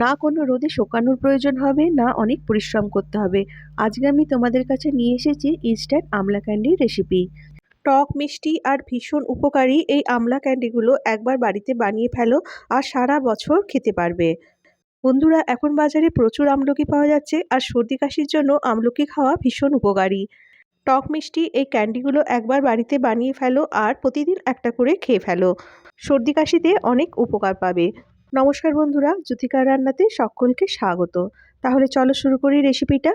না কোনো রোদে শুকানোর প্রয়োজন হবে, না অনেক পরিশ্রম করতে হবে। আজকে আমি তোমাদের কাছে নিয়ে এসেছি ইনস্ট্যান্ট আমলা ক্যান্ডির রেসিপি টক, মিষ্টি আর ভীষণ উপকারী এই আমলা ক্যান্ডিগুলো একবার বাড়িতে বানিয়ে ফেলো আর সারা বছর খেতে পারবে। বন্ধুরা, এখন বাজারে প্রচুর আমলকি পাওয়া যাচ্ছে আর সর্দি কাশির জন্য আমলকি খাওয়া ভীষণ উপকারী। টক, মিষ্টি এই ক্যান্ডিগুলো একবার বাড়িতে বানিয়ে ফেলো আর প্রতিদিন একটা করে খেয়ে ফেলো। সর্দি কাশিতে অনেক উপকার পাবে। নমস্কার বন্ধুরা জ্যোতিকার রান্নাতে সকলকে স্বাগত। তাহলে চলো শুরু করি রেসিপিটা।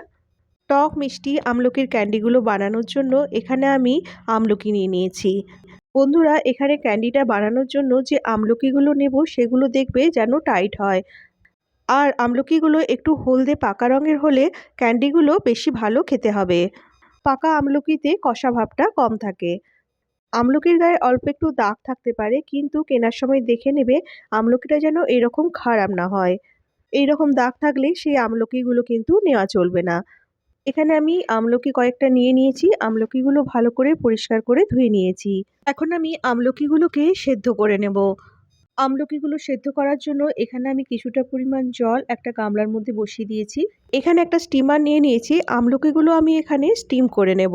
টক মিষ্টি আমলকির ক্যান্ডিগুলো বানানোর জন্য এখানে আমি আমলকি নিয়ে নিয়েছি। বন্ধুরা, এখানে ক্যান্ডিটা বানানোর জন্য যে আমলকিগুলো নেব সেগুলো দেখবে যেন টাইট হয়। আর আমলকিগুলো একটু হলদে পাকা রঙের হলে ক্যান্ডিগুলো বেশি ভালো খেতে হবে। পাকা আমলকিতে কষা ভাবটা কম থাকে। আমলকির গায়ে অল্প একটু দাগ থাকতে পারে, কিন্তু কেনার সময় দেখে নেবে আমলকিটা যেন এরকম খারাপ না হয়। এই রকম দাগ থাকলে সেই আমলকিগুলো কিন্তু নেওয়া চলবে না। এখানে আমি আমলকি কয়েকটা নিয়ে নিয়েছি, আমলকিগুলো ভালো করে পরিষ্কার করে ধুয়ে নিয়েছি। এখন আমি আমলকিগুলোকে সেদ্ধ করে নেব। আমলকিগুলো সেদ্ধ করার জন্য এখানে আমি কিছুটা পরিমাণ জল একটা গামলার মধ্যে বসিয়ে দিয়েছি। এখানে একটা স্টিমার নিয়ে নিয়েছি, আমলকিগুলো আমি এখানে স্টিম করে নেব।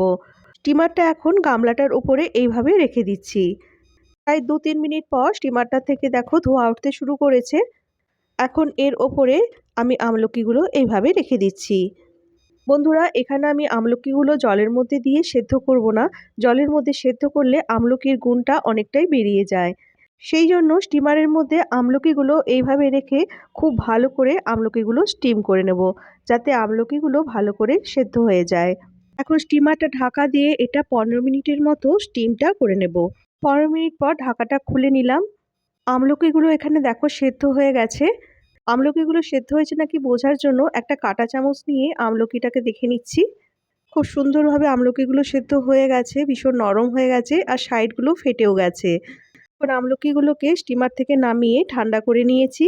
স্টিমারটা এখন গামলাটার উপরে এইভাবে রেখে দিচ্ছি। প্রায় দু তিন মিনিট পর স্টিমারটা থেকে দেখো ধোয়া উঠতে শুরু করেছে। এখন এর ওপরে আমি আমলকিগুলো এইভাবে রেখে দিচ্ছি। বন্ধুরা, এখানে আমি আমলকিগুলো জলের মধ্যে দিয়ে সেদ্ধ করব না। জলের মধ্যে সেদ্ধ করলে আমলকির গুণটা অনেকটাই বেরিয়ে যায়। সেই জন্য স্টিমারের মধ্যে আমলকিগুলো এইভাবে রেখে খুব ভালো করে আমলকিগুলো স্টিম করে নেব, যাতে আমলকিগুলো ভালো করে সেদ্ধ হয়ে যায়। এখন স্টিমারটা ঢাকা দিয়ে এটা পনেরো মিনিটের মতো স্টিমটা করে নেব। পনেরো মিনিট পর ঢাকাটা খুলে নিলাম। আমলকিগুলো এখানে দেখো সেদ্ধ হয়ে গেছে। আমলকিগুলো সেদ্ধ হয়েছে নাকি বোঝার জন্য একটা কাঁটা চামচ নিয়ে আমলকিটাকে দেখে নিচ্ছি। খুব সুন্দরভাবে আমলকিগুলো সেদ্ধ হয়ে গেছে, ভীষণ নরম হয়ে গেছে আর সাইডগুলো ফেটেও গেছে। এখন আমলকিগুলোকে স্টিমার থেকে নামিয়ে ঠান্ডা করে নিয়েছি।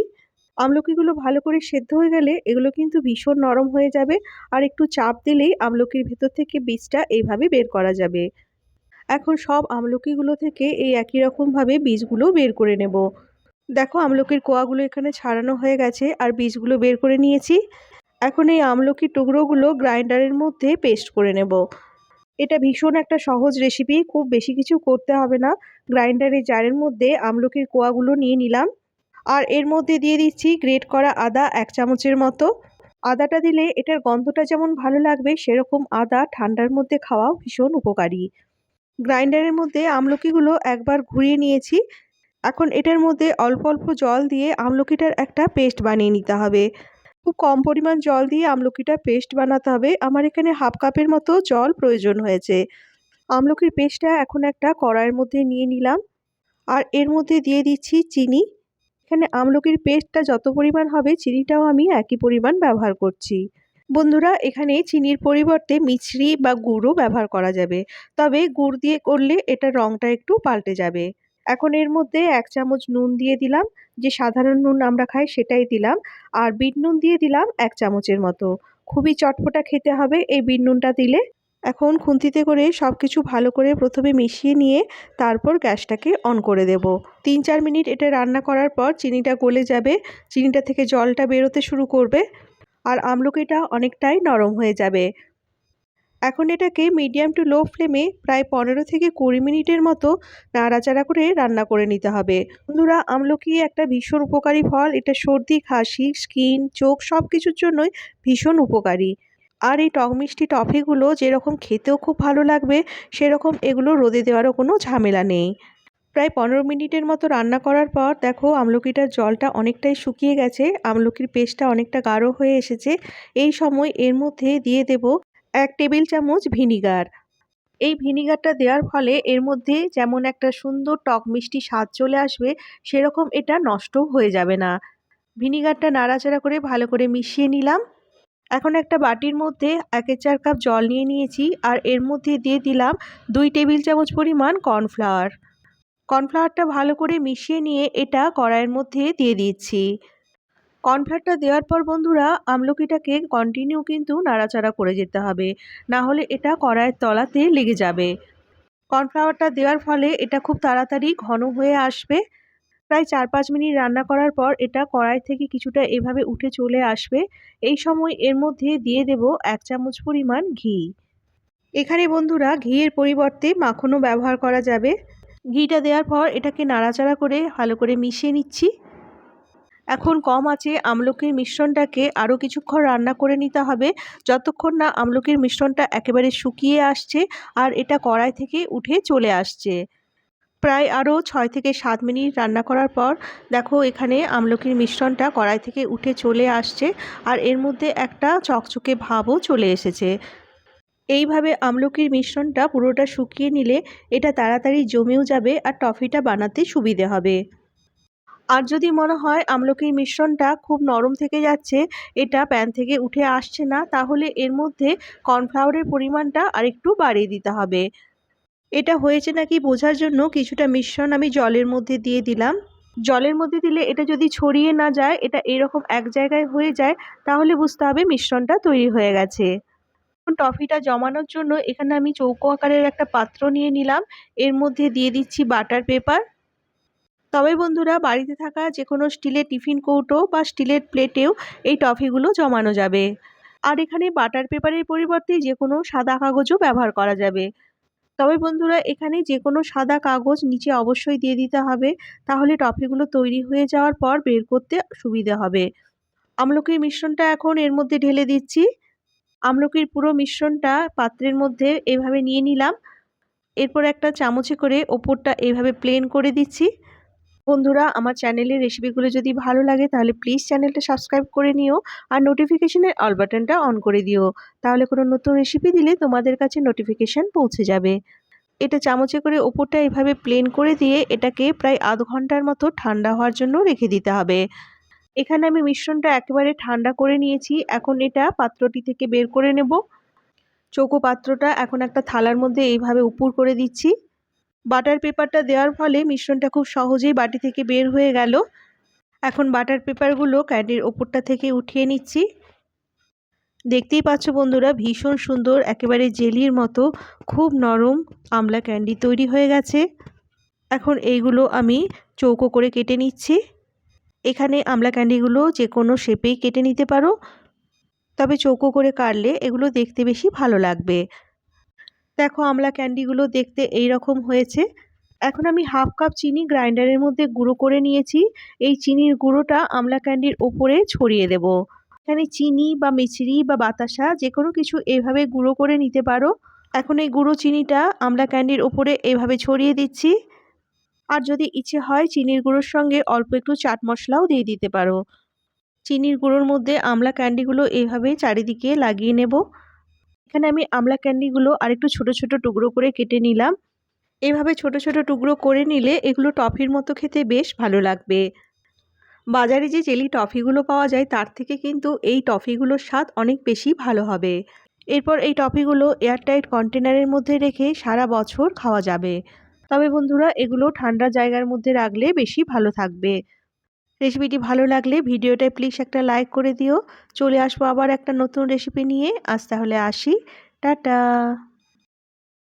আমলকিগুলো ভালো করে সেদ্ধ হয়ে গেলে এগুলো কিন্তু ভীষণ নরম হয়ে যাবে আর একটু চাপ দিলেই আমলকির ভেতর থেকে বীজটা এইভাবে বের করা যাবে। এখন সব আমলকিগুলো থেকে এই একই রকমভাবে বীজগুলো বের করে নেব। দেখো আমলকির কোয়াগুলো এখানে ছাড়ানো হয়ে গেছে আর বীজগুলো বের করে নিয়েছি। এখন এই আমলকির টুকরোগুলো গ্রাইন্ডারের মধ্যে পেস্ট করে নেব। এটা ভীষণ একটা সহজ রেসিপি, খুব বেশি কিছু করতে হবে না। গ্রাইন্ডারের জারের মধ্যে আমলকির কোয়াগুলো নিয়ে নিলাম। আর এর মধ্যে দিয়ে দিচ্ছি গ্রেট করা আদা এক চামচের মতো। আদাটা দিলে এটার গন্ধটা যেমন ভালো লাগবে, সেরকম আদা ঠান্ডার মধ্যে খাওয়াও ভীষণ উপকারী। গ্রাইন্ডারের মধ্যে আমলকিগুলো একবার ঘুরিয়ে নিয়েছি। এখন এটার মধ্যে অল্প অল্প জল দিয়ে আমলকিটার একটা পেস্ট বানিয়ে নিতে হবে। খুব কম পরিমাণ জল দিয়ে আমলকিটা পেস্ট বানাতে হবে। আমার এখানে হাফ কাপের মতো জল প্রয়োজন হয়েছে। আমলকির পেস্টটা এখন একটা কড়াইয়ের মধ্যে নিয়ে নিলাম। আর এর মধ্যে দিয়ে দিচ্ছি চিনি। এখানে আমলকির পেস্টটা যত পরিমাণ হবে, চিনিটাও আমি একই পরিমাণ ব্যবহার করছি। বন্ধুরা, এখানে চিনির পরিবর্তে মিছরি বা গুড়ও ব্যবহার করা যাবে। তবে গুড় দিয়ে করলে এটার রঙটা একটু পাল্টে যাবে। এখন এর মধ্যে এক চামচ নুন দিয়ে দিলাম, যে সাধারণ নুন আমরা খাই সেটাই দিলাম, আর বিট নুন দিয়ে দিলাম এক চামচের মতো। খুবই চটপটা খেতে হবে, এই বিট নুনটা দিলে এখন খুন্তিতে করে সব কিছু ভালো করে প্রথমে মিশিয়ে নিয়ে তারপর গ্যাসটাকে অন করে দেব। তিন চার মিনিট এটা রান্না করার পর চিনিটা গলে যাবে, চিনিটা থেকে জলটা বেরোতে শুরু করবে আর আমলকিটা অনেকটাই নরম হয়ে যাবে। এখন এটাকে মিডিয়াম টু লো ফ্লেমে প্রায় পনেরো থেকে কুড়ি মিনিটের মতো নাড়াচাড়া করে রান্না করে নিতে হবে। বন্ধুরা, আমলকি একটা ভীষণ উপকারী ফল। এটা সর্দি, খাসি, স্কিন, চোখ সব কিছুর জন্যই ভীষণ উপকারী। আর এই টক মিষ্টি টফিগুলো যেরকম খেতেও খুব ভালো লাগবে, সেরকম এগুলো রোদে দেওয়ারও কোনো ঝামেলা নেই। প্রায় পনেরো মিনিটের মতো রান্না করার পর দেখো আমলকিটার জলটা অনেকটাই শুকিয়ে গেছে, আমলকির পেস্টটা অনেকটা গাঢ় হয়ে এসেছে। এই সময় এর মধ্যে দিয়ে দেব এক টেবিল চামচ ভিনিগার। এই ভিনিগারটা দেওয়ার ফলে এর মধ্যে যেমন একটা সুন্দর টক মিষ্টি স্বাদ চলে আসবে, সেরকম এটা নষ্ট হয়ে যাবে না। ভিনিগারটা নাড়াচাড়া করে ভালো করে মিশিয়ে নিলাম। এখন একটা বাটির মধ্যে একের চার কাপ জল নিয়ে নিয়েছি আর এর মধ্যে দিয়ে দিলাম দুই টেবিল চামচ পরিমাণ কর্নফ্লাওয়ার। কর্নফ্লাওয়ারটা ভালো করে মিশিয়ে নিয়ে এটা কড়াইয়ের মধ্যে দিয়ে দিচ্ছি। কর্নফ্লাওয়ারটা দেওয়ার পর বন্ধুরা, আমলকিটাকে কন্টিনিউ কিন্তু নাড়াচাড়া করে যেতে হবে, না হলে এটা কড়াইয়ের তলাতে লেগে যাবে। কর্নফ্লাওয়ারটা দেওয়ার ফলে এটা খুব তাড়াতাড়ি ঘন হয়ে আসবে। প্রায় চার পাঁচ মিনিট রান্না করার পর এটা কড়াই থেকে কিছুটা এভাবে উঠে চলে আসবে। এই সময় এর মধ্যে দিয়ে দেব এক চামচ পরিমাণ ঘি। এখানে বন্ধুরা, ঘিয়ের পরিবর্তে মাখনও ব্যবহার করা যাবে। ঘিটা দেওয়ার পর এটাকে নাড়াচাড়া করে ভালো করে মিশিয়ে নিচ্ছি। এখন কম আছে আমলকির মিশ্রণটাকে আরও কিছুক্ষণ রান্না করে নিতে হবে। যতক্ষণ না আমলকির মিশ্রণটা একেবারে শুকিয়ে আসছে আর এটা কড়াই থেকে উঠে চলে আসছে। প্রায় আরও ছয় থেকে সাত মিনিট রান্না করার পর দেখো এখানে আমলকির মিশ্রণটা কড়াই থেকে উঠে চলে আসছে আর এর মধ্যে একটা চকচকে ভাবও চলে এসেছে। এইভাবে আমলকির মিশ্রণটা পুরোটা শুকিয়ে নিলে এটা তাড়াতাড়ি জমেও যাবে আর টফিটা বানাতে সুবিধে হবে। আর যদি মনে হয় আমলকির মিশ্রণটা খুব নরম থেকে যাচ্ছে, এটা প্যান থেকে উঠে আসছে না, তাহলে এর মধ্যে কর্নফ্লাওয়ারের পরিমাণটা আরেকটু বাড়িয়ে দিতে হবে। এটা হয়েছে নাকি বোঝার জন্য কিছুটা মিশ্রণ আমি জলের মধ্যে দিয়ে দিলাম। জলের মধ্যে দিলে এটা যদি ছড়িয়ে না যায়, এটা এরকম এক জায়গায় হয়ে যায়, তাহলে বুঝতে হবে মিশ্রণটা তৈরি হয়ে গেছে। টফিটা জমানোর জন্য এখানে আমি চৌকো আকারের একটা পাত্র নিয়ে নিলাম। এর মধ্যে দিয়ে দিচ্ছি বাটার পেপার। তবে বন্ধুরা, বাড়িতে থাকা যে কোনো স্টিলের টিফিন কৌটো বা স্টিলের প্লেটেও এই টফিগুলো জমানো যাবে। আর এখানে বাটার পেপারের পরিবর্তে যে কোনো সাদা কাগজও ব্যবহার করা যাবে। তবে বন্ধুরা, এখানে যে কোনো সাদা কাগজ নিচে অবশ্যই দিয়ে দিতে হবে। তাহলে টফিগুলো তৈরি হয়ে যাওয়ার পর বের করতে সুবিধা হবে। আমলকির মিশ্রণটা এখন এর মধ্যে ঢেলে দিচ্ছি। আমলকির পুরো মিশ্রণটা পাত্রের মধ্যে এভাবে নিয়ে নিলাম। এরপর একটা চামচে করে ওপরটা এভাবে প্লেন করে দিচ্ছি। বন্ধুরা, আমার চ্যানেলের রেসিপিগুলো যদি ভালো লাগে, তাহলে প্লিজ চ্যানেলটা সাবস্ক্রাইব করে নিও আর নোটিফিকেশনের অল বাটনটা অন করে দিও। তাহলে কোনো নতুন রেসিপি দিলে তোমাদের কাছে নোটিফিকেশান পৌঁছে যাবে। এটা চামচে করে ওপরটা এভাবে প্লেন করে দিয়ে এটাকে প্রায় আধ ঘণ্টার মতো ঠান্ডা হওয়ার জন্য রেখে দিতে হবে। এখানে আমি মিশ্রণটা একেবারে ঠান্ডা করে নিয়েছি। এখন এটা পাত্রটি থেকে বের করে নেব। চৌকো পাত্রটা এখন একটা থালার মধ্যে এইভাবে উপুর করে দিচ্ছি। বাটার পেপারটা দেওয়ার ফলে মিশ্রণটা খুব সহজেই বাটি থেকে বের হয়ে গেল। এখন বাটার পেপারগুলো ক্যান্ডির ওপরটা থেকে উঠিয়ে নিচ্ছি। দেখতেই পাচ্ছ বন্ধুরা, ভীষণ সুন্দর, একেবারে জেলির মতো, খুব নরম আমলা ক্যান্ডি তৈরি হয়ে গেছে। এখন এইগুলো আমি চৌকো করে কেটে নিচ্ছি। এখানে আমলা ক্যান্ডিগুলো যে কোনো শেপেই কেটে নিতে পারো। তবে চৌকো করে কাটলে এগুলো দেখতে বেশি ভালো লাগবে। দেখো আমলা ক্যান্ডিগুলো দেখতে এই রকম হয়েছে। এখন আমি হাফ কাপ চিনি গ্রাইন্ডারের মধ্যে গুঁড়ো করে নিয়েছি। এই চিনির গুঁড়োটা আমলা ক্যান্ডির ওপরে ছড়িয়ে দেব। এখানে চিনি বা মিচড়ি বা বাতাসা যে কোনো কিছু এভাবে গুঁড়ো করে নিতে পারো। এখন এই গুঁড়ো চিনিটা আমলা ক্যান্ডির ওপরে এভাবে ছড়িয়ে দিচ্ছি। আর যদি ইচ্ছে হয় চিনির গুঁড়োর সঙ্গে অল্প একটু চাট মশলাও দিয়ে দিতে পারো। চিনির গুঁড়োর মধ্যে আমলা ক্যান্ডিগুলো এইভাবে চারিদিকে লাগিয়ে নেব। এখানে আমি আমলা ক্যান্ডিগুলো আরেকটু ছোট ছোট টুকরো করে কেটে নিলাম। এভাবে ছোট ছোট টুকরো করে নিলে এগুলো টফির মতো খেতে বেশ ভালো লাগবে। বাজারে যে জেলি টফিগুলো পাওয়া যায়, তার থেকে কিন্তু এই টফিগুলোর স্বাদ অনেক বেশি ভালো হবে। এরপর এই টফিগুলো এয়ারটাইট কন্টেনারের মধ্যে রেখে সারা বছর খাওয়া যাবে। তবে বন্ধুরা, এগুলো ঠান্ডা জায়গার মধ্যে রাখলে বেশি ভালো থাকবে। রেসিপিটি ভালো লাগলে ভিডিওটায় প্লিজ একটা লাইক করে দিও। চলে আসব আবার একটা নতুন রেসিপি নিয়ে। আজ তাহলে আসি। টাটা!